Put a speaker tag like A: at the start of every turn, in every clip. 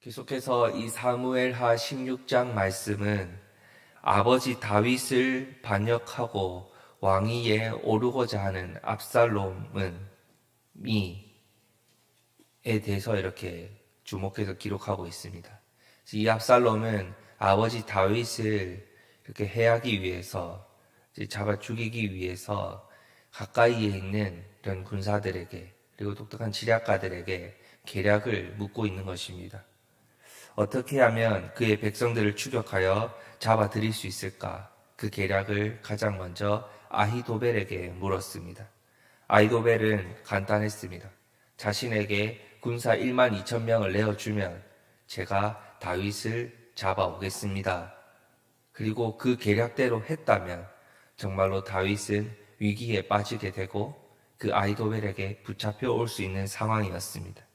A: 계속해서 이 사무엘하 16장 말씀은 아버지 다윗을 반역하고 왕위에 오르고자 하는 압살롬은 미에 대해서 이렇게 주목해서 기록하고 있습니다. 이 압살롬은 아버지 다윗을 이렇게 해하기 위해서 잡아 죽이기 위해서 가까이에 있는 이런 군사들에게 그리고 독특한 지략가들에게 계략을 묻고 있는 것입니다. 어떻게 하면 그의 백성들을 추격하여 잡아 들일 수 있을까? 그 계략을 가장 먼저 아히도벨에게 물었습니다. 아히도벨은 간단했습니다. 자신에게 군사 1만 2천 명을 내어주면 제가 다윗을 잡아오겠습니다. 그리고 그 계략대로 했다면 정말로 다윗은 위기에 빠지게 되고 그 아이도벨에게 붙잡혀 올 수 있는 상황이었습니다.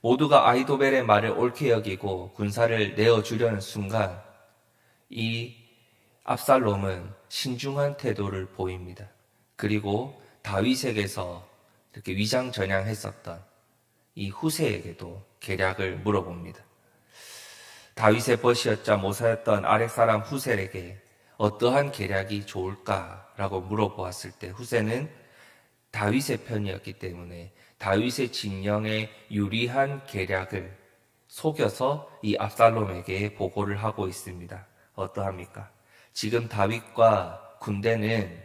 A: 모두가 아이도벨의 말을 옳게 여기고 군사를 내어주려는 순간 이 압살롬은 신중한 태도를 보입니다. 그리고 다윗에게서 이렇게 위장 전향했었던 이 후세에게도 계략을 물어봅니다. 다윗의 벗이었자 모사였던 아렉 사람 후셀에게 어떠한 계략이 좋을까라고 물어보았을 때 후세는 다윗의 편이었기 때문에 다윗의 진영에 유리한 계략을 속여서 이 압살롬에게 보고를 하고 있습니다. 어떠합니까? 지금 다윗과 군대는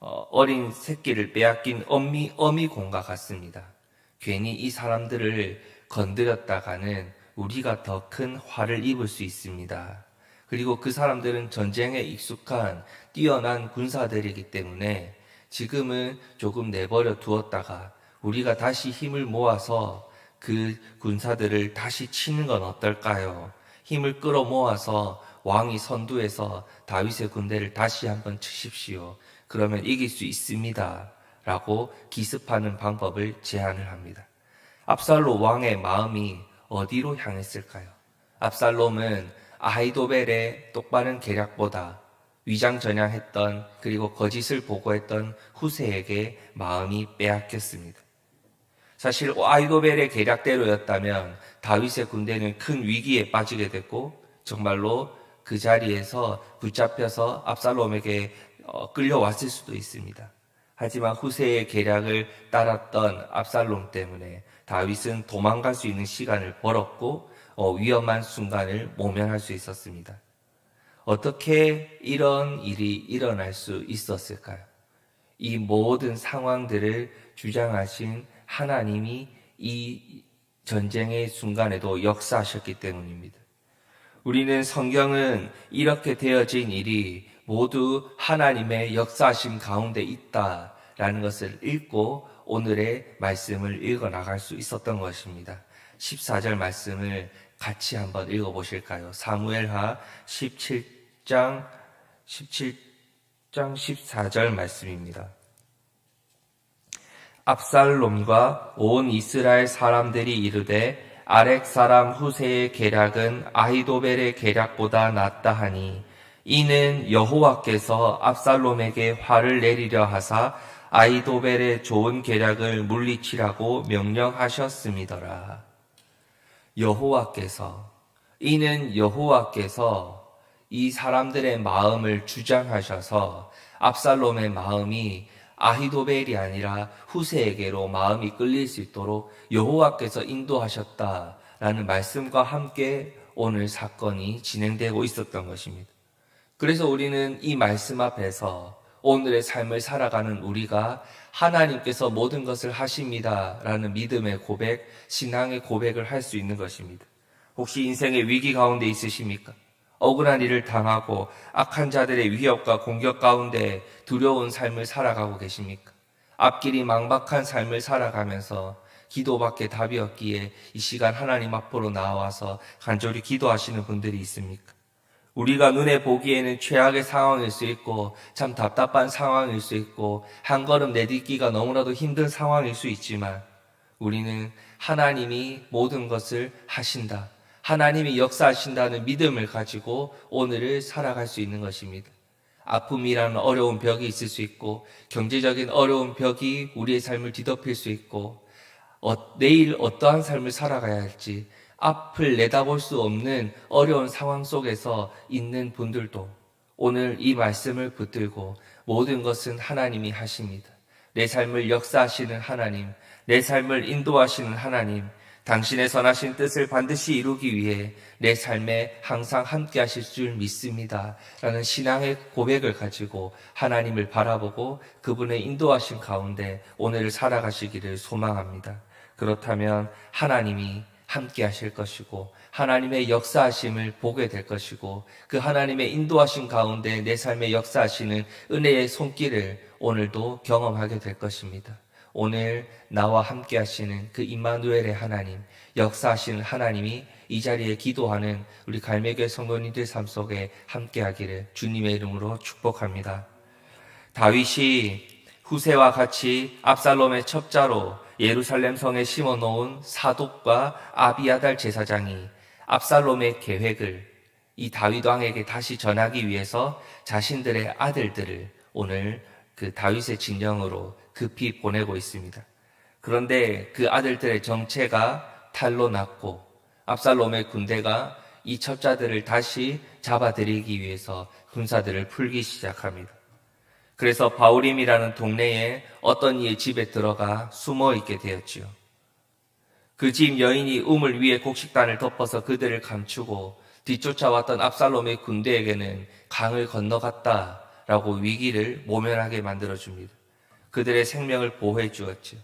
A: 어, 어린 새끼를 빼앗긴 어미, 어미공과 같습니다. 괜히 이 사람들을 건드렸다가는 우리가 더 큰 화를 입을 수 있습니다. 그리고 그 사람들은 전쟁에 익숙한 뛰어난 군사들이기 때문에 지금은 조금 내버려 두었다가 우리가 다시 힘을 모아서 그 군사들을 다시 치는 건 어떨까요? 힘을 끌어 모아서 왕이 선두에서 다윗의 군대를 다시 한번 치십시오. 그러면 이길 수 있습니다. 라고 기습하는 방법을 제안을 합니다. 압살로 왕의 마음이 어디로 향했을까요? 압살롬은 아이도벨의 똑바른 계략보다 위장전향했던 그리고 거짓을 보고했던 후세에게 마음이 빼앗겼습니다. 사실 아이도벨의 계략대로였다면 다윗의 군대는 큰 위기에 빠지게 됐고 정말로 그 자리에서 붙잡혀서 압살롬에게 어, 끌려왔을 수도 있습니다. 하지만 후세의 계략을 따랐던 압살롬 때문에 다윗은 도망갈 수 있는 시간을 벌었고 어, 위험한 순간을 모면할 수 있었습니다. 어떻게 이런 일이 일어날 수 있었을까요? 이 모든 상황들을 주장하신 하나님이 이 전쟁의 순간에도 역사하셨기 때문입니다. 우리는 성경은 이렇게 되어진 일이 모두 하나님의 역사하심 가운데 있다라는 것을 읽고 오늘의 말씀을 읽어 나갈 수 있었던 것입니다. 14절 말씀을 같이 한번 읽어 보실까요? 사무엘하 17장 17장 14절 말씀입니다. 압살롬과 온 이스라엘 사람들이 이르되 아렉 사람 후세의 계략은 아히도벨의 계략보다 낫다 하니 이는 여호와께서 압살롬에게 화를 내리려 하사 아이도벨의 좋은 계략을 물리치라고 명령하셨음이더라. 여호와께서 이는 여호와께서 이 사람들의 마음을 주장하셔서 압살롬의 마음이 아히도벨이 아니라 후세에게로 마음이 끌릴 수 있도록 여호와께서 인도하셨다라는 말씀과 함께 오늘 사건이 진행되고 있었던 것입니다. 그래서 우리는 이 말씀 앞에서 오늘의 삶을 살아가는 우리가 하나님께서 모든 것을 하십니다라는 믿음의 고백, 신앙의 고백을 할 수 있는 것입니다. 혹시 인생의 위기 가운데 있으십니까? 억울한 일을 당하고 악한 자들의 위협과 공격 가운데 두려운 삶을 살아가고 계십니까? 앞길이 망박한 삶을 살아가면서 기도밖에 답이 없기에 이 시간 하나님 앞으로 나와서 간절히 기도하시는 분들이 있습니까? 우리가 눈에 보기에는 최악의 상황일 수 있고 참 답답한 상황일 수 있고 한 걸음 내딛기가 너무나도 힘든 상황일 수 있지만 우리는 하나님이 모든 것을 하신다. 하나님이 역사하신다는 믿음을 가지고 오늘을 살아갈 수 있는 것입니다. 아픔이라는 어려운 벽이 있을 수 있고 경제적인 어려운 벽이 우리의 삶을 뒤덮일 수 있고 어, 내일 어떠한 삶을 살아가야 할지 앞을 내다볼 수 없는 어려운 상황 속에서 있는 분들도 오늘 이 말씀을 붙들고 모든 것은 하나님이 하십니다. 내 삶을 역사하시는 하나님, 내 삶을 인도하시는 하나님, 당신의 선하신 뜻을 반드시 이루기 위해 내 삶에 항상 함께 하실 줄 믿습니다. 라는 신앙의 고백을 가지고 하나님을 바라보고 그분의 인도하신 가운데 오늘을 살아가시기를 소망합니다. 그렇다면 하나님이 함께 하실 것이고 하나님의 역사하심을 보게 될 것이고 그 하나님의 인도하신 가운데 내 삶에 역사하시는 은혜의 손길을 오늘도 경험하게 될 것입니다. 오늘 나와 함께 하시는 그 임마누엘의 하나님, 역사하시는 하나님이 이 자리에 기도하는 우리 갈매교 성도님들 삶 속에 함께 하기를 주님의 이름으로 축복합니다. 다윗이 후세와 같이 압살롬의 첩자로 예루살렘 성에 심어 놓은 사독과 아비아달 제사장이 압살롬의 계획을 이 다윗 왕에게 다시 전하기 위해서 자신들의 아들들을 오늘 그 다윗의 진영으로 급히 보내고 있습니다. 그런데 그 아들들의 정체가 탈로 났고 압살롬의 군대가 이 첩자들을 다시 잡아들이기 위해서 군사들을 풀기 시작합니다. 그래서 바울임이라는 동네에 어떤 이의 집에 들어가 숨어 있게 되었지요. 그 집 여인이 우물 위에 곡식단을 덮어서 그들을 감추고 뒤쫓아왔던 압살롬의 군대에게는 강을 건너갔다라고 위기를 모면하게 만들어줍니다. 그들의 생명을 보호해 주었지요.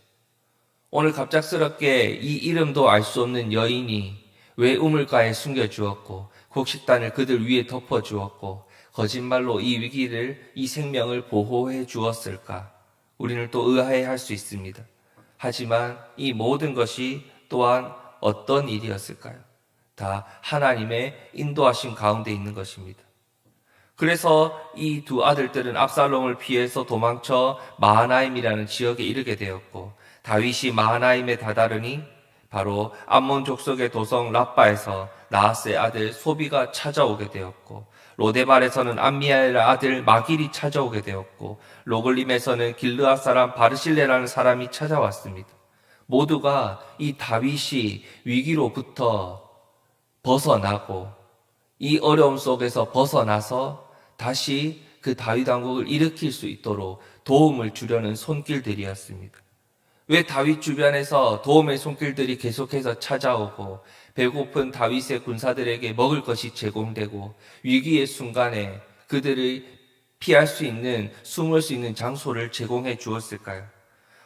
A: 오늘 갑작스럽게 이 이름도 알 수 없는 여인이 왜 우물가에 숨겨 주었고 곡식단을 그들 위에 덮어 주었고 거짓말로 이 위기를 이 생명을 보호해 주었을까? 우리는 또 의아해 할 수 있습니다. 하지만 이 모든 것이 또한 어떤 일이었을까요? 다 하나님의 인도하신 가운데 있는 것입니다. 그래서 이 두 아들들은 압살롬을 피해서 도망쳐 마하나임이라는 지역에 이르게 되었고 다윗이 마하나임에 다다르니 바로 암몬 족속의 도성 라빠에서 나하스의 아들 소비가 찾아오게 되었고 로데발에서는 암미야의 아들 마길이 찾아오게 되었고 로글림에서는 길르앗 사람 바르실레라는 사람이 찾아왔습니다. 모두가 이 다윗이 위기로부터 벗어나고 이 어려움 속에서 벗어나서 다시 그 다윗 왕국을 일으킬 수 있도록 도움을 주려는 손길들이었습니다. 왜 다윗 주변에서 도움의 손길들이 계속해서 찾아오고 배고픈 다윗의 군사들에게 먹을 것이 제공되고 위기의 순간에 그들을 피할 수 있는 숨을 수 있는 장소를 제공해 주었을까요?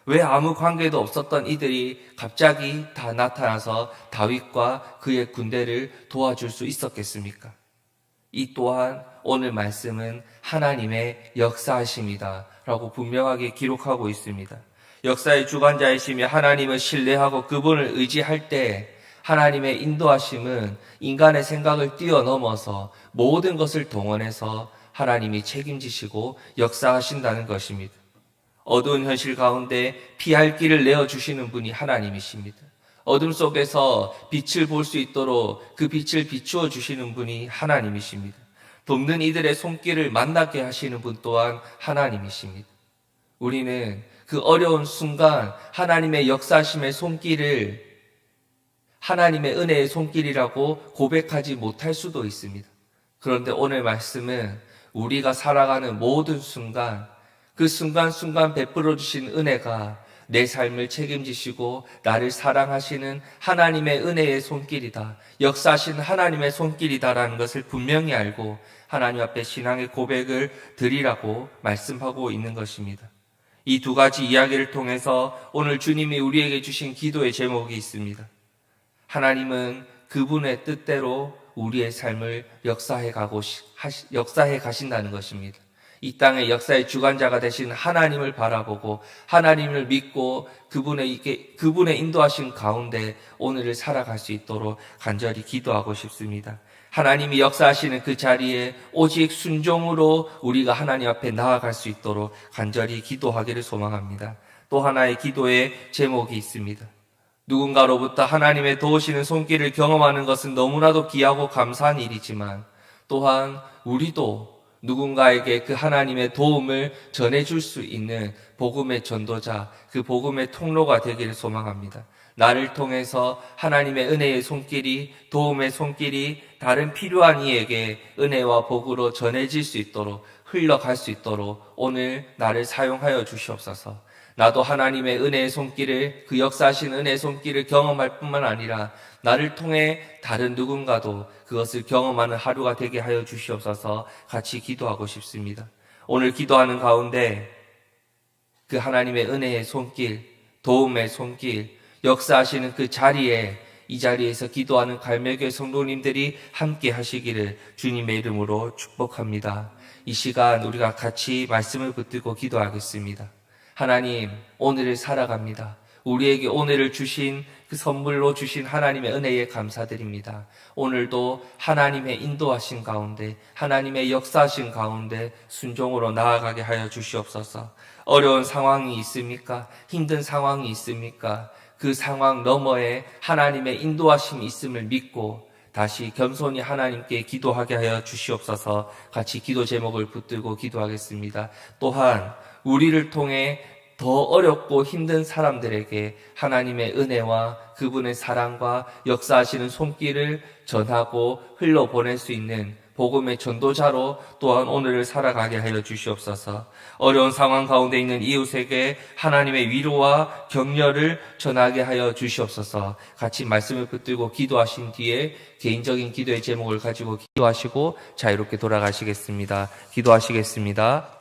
A: 왜 아무 관계도 없었던 이들이 갑자기 다 나타나서 다윗과 그의 군대를 도와줄 수 있었겠습니까? 이 또한 오늘 말씀은 하나님의 역사하심이다 라고 분명하게 기록하고 있습니다. 역사의 주관자이시며 하나님을 신뢰하고 그분을 의지할 때 하나님의 인도하심은 인간의 생각을 뛰어넘어서 모든 것을 동원해서 하나님이 책임지시고 역사하신다는 것입니다. 어두운 현실 가운데 피할 길을 내어주시는 분이 하나님이십니다. 어둠 속에서 빛을 볼 수 있도록 그 빛을 비추어 주시는 분이 하나님이십니다. 돕는 이들의 손길을 만나게 하시는 분 또한 하나님이십니다. 우리는 그 어려운 순간 하나님의 역사심의 손길을 하나님의 은혜의 손길이라고 고백하지 못할 수도 있습니다. 그런데 오늘 말씀은 우리가 살아가는 모든 순간, 그 순간순간 베풀어 주신 은혜가 내 삶을 책임지시고 나를 사랑하시는 하나님의 은혜의 손길이다. 역사하신 하나님의 손길이다라는 것을 분명히 알고 하나님 앞에 신앙의 고백을 드리라고 말씀하고 있는 것입니다. 이 두 가지 이야기를 통해서 오늘 주님이 우리에게 주신 기도의 제목이 있습니다. 하나님은 그분의 뜻대로 우리의 삶을 역사해 가고 역사해 가신다는 것입니다. 이 땅의 역사의 주관자가 되신 하나님을 바라보고 하나님을 믿고 그분의 그분의 인도하신 가운데 오늘을 살아갈 수 있도록 간절히 기도하고 싶습니다. 하나님이 역사하시는 그 자리에 오직 순종으로 우리가 하나님 앞에 나아갈 수 있도록 간절히 기도하기를 소망합니다. 또 하나의 기도의 제목이 있습니다. 누군가로부터 하나님의 도우시는 손길을 경험하는 것은 너무나도 귀하고 감사한 일이지만 또한 우리도 누군가에게 그 하나님의 도움을 전해줄 수 있는 복음의 전도자, 그 복음의 통로가 되기를 소망합니다. 나를 통해서 하나님의 은혜의 손길이 도움의 손길이 다른 필요한 이에게 은혜와 복으로 전해질 수 있도록 흘러갈 수 있도록 오늘 나를 사용하여 주시옵소서. 나도 하나님의 은혜의 손길을 그 역사하신 은혜의 손길을 경험할 뿐만 아니라 나를 통해 다른 누군가도 그것을 경험하는 하루가 되게 하여 주시옵소서 같이 기도하고 싶습니다. 오늘 기도하는 가운데 그 하나님의 은혜의 손길, 도움의 손길, 역사하시는 그 자리에 이 자리에서 기도하는 갈매교의 성도님들이 함께 하시기를 주님의 이름으로 축복합니다. 이 시간 우리가 같이 말씀을 붙들고 기도하겠습니다. 하나님, 오늘을 살아갑니다. 우리에게 오늘을 주신 그 선물로 주신 하나님의 은혜에 감사드립니다. 오늘도 하나님의 인도하신 가운데, 하나님의 역사하신 가운데 순종으로 나아가게 하여 주시옵소서. 어려운 상황이 있습니까? 힘든 상황이 있습니까? 그 상황 너머에 하나님의 인도하심이 있음을 믿고 다시 겸손히 하나님께 기도하게 하여 주시옵소서 같이 기도 제목을 붙들고 기도하겠습니다. 또한 우리를 통해 더 어렵고 힘든 사람들에게 하나님의 은혜와 그분의 사랑과 역사하시는 손길을 전하고 흘러보낼 수 있는 복음의 전도자로 또한 오늘을 살아가게 하여 주시옵소서. 어려운 상황 가운데 있는 이웃에게 하나님의 위로와 격려를 전하게 하여 주시옵소서. 같이 말씀을 붙들고 기도하신 뒤에 개인적인 기도의 제목을 가지고 기도하시고 자유롭게 돌아가시겠습니다. 기도하시겠습니다.